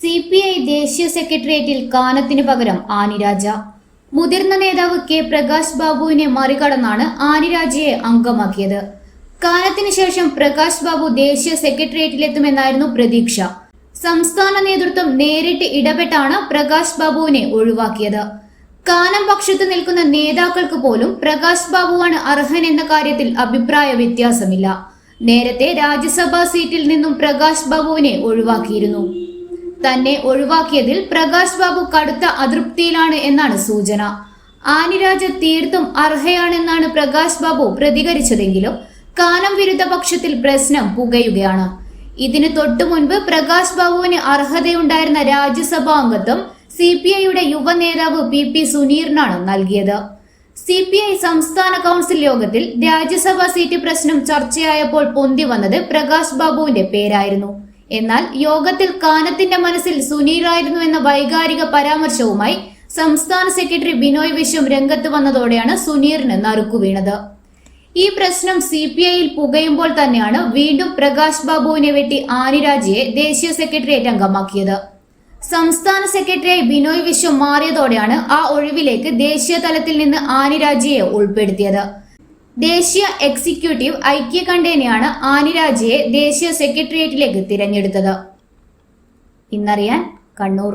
C P I ദേശീയ സെക്രട്ടേറിയറ്റിൽ കാനത്തിന് പകരം ആനിരാജ മുതിർന്ന നേതാവ് കെ പ്രകാശ് ബാബുവിനെ മറികടന്നാണ് ആനിരാജയെ അംഗമാക്കിയത്. കാനത്തിന് ശേഷം പ്രകാശ് ബാബു ദേശീയ സെക്രട്ടേറിയറ്റിലെത്തുമെന്നായിരുന്നു പ്രതീക്ഷ. സംസ്ഥാന നേതൃത്വം നേരിട്ട് ഇടപെട്ടാണ് പ്രകാശ് ബാബുവിനെ ഒഴിവാക്കിയത്. കാനം പക്ഷത്ത് നിൽക്കുന്ന നേതാക്കൾക്ക് പോലും പ്രകാശ് ബാബുവാണ് അർഹൻ എന്ന കാര്യത്തിൽ അഭിപ്രായ വ്യത്യാസമില്ല. നേരത്തെ രാജ്യസഭാ സീറ്റിൽ നിന്നും പ്രകാശ് ബാബുവിനെ ഒഴിവാക്കിയിരുന്നു. തന്നെ ഒഴിവാക്കിയതിൽ പ്രകാശ് ബാബു കടുത്ത അതൃപ്തിയിലാണ് എന്നാണ് സൂചന. ആനിരാജ തീർത്തും അർഹയാണെന്നാണ് പ്രകാശ് ബാബു പ്രതികരിച്ചതെങ്കിലും കാനം വിരുദ്ധ പക്ഷത്തിൽ പ്രശ്നം പുകയുകയാണ്. ഇതിന് തൊട്ടു മുൻപ് പ്രകാശ് ബാബുവിന് അർഹതയുണ്ടായിരുന്ന രാജ്യസഭാ അംഗത്വം സി പി ഐയുടെ യുവ നേതാവ് പി പി സുനീറിനാണ് നൽകിയത്. സി പി ഐ സംസ്ഥാന കൗൺസിൽ യോഗത്തിൽ രാജ്യസഭാ സീറ്റ് പ്രശ്നം ചർച്ചയായപ്പോൾ പൊന്തി വന്നത് പ്രകാശ് ബാബുവിന്റെ പേരായിരുന്നു. എന്നാൽ യോഗത്തിൽ കാനത്തിന്റെ മനസ്സിൽ സുനീറായിരുന്നു എന്ന വൈകാരിക പരാമർശവുമായി സംസ്ഥാന സെക്രട്ടറി ബിനോയ് വിശ്വം രംഗത്ത് വന്നതോടെയാണ് സുനീറിന് നറുക്കു വീണത്. ഈ പ്രശ്നം സി പി ഐയിൽ പുകയുമ്പോൾ തന്നെയാണ് വീണ്ടും പ്രകാശ് ബാബുവിനെ വെട്ടി ആനിരാജിയെ ദേശീയ സെക്രട്ടേറിയറ്റ് അംഗമാക്കിയത്. സംസ്ഥാന സെക്രട്ടറി ബിനോയ് വിശ്വം മാറിയതോടെയാണ് ആ ഒഴിവിലേക്ക് ദേശീയ തലത്തിൽ നിന്ന് ആനിരാജയെ ഉൾപ്പെടുത്തിയത്. ദേശീയ എക്സിക്യൂട്ടീവ് ഐക്യകണ്ഠേനയാണ് ആനിരാജയെ ദേശീയ സെക്രട്ടേറിയറ്റിലേക്ക് തിരഞ്ഞെടുത്തത്. ഇന്നറിയാൻ കണ്ണൂർ.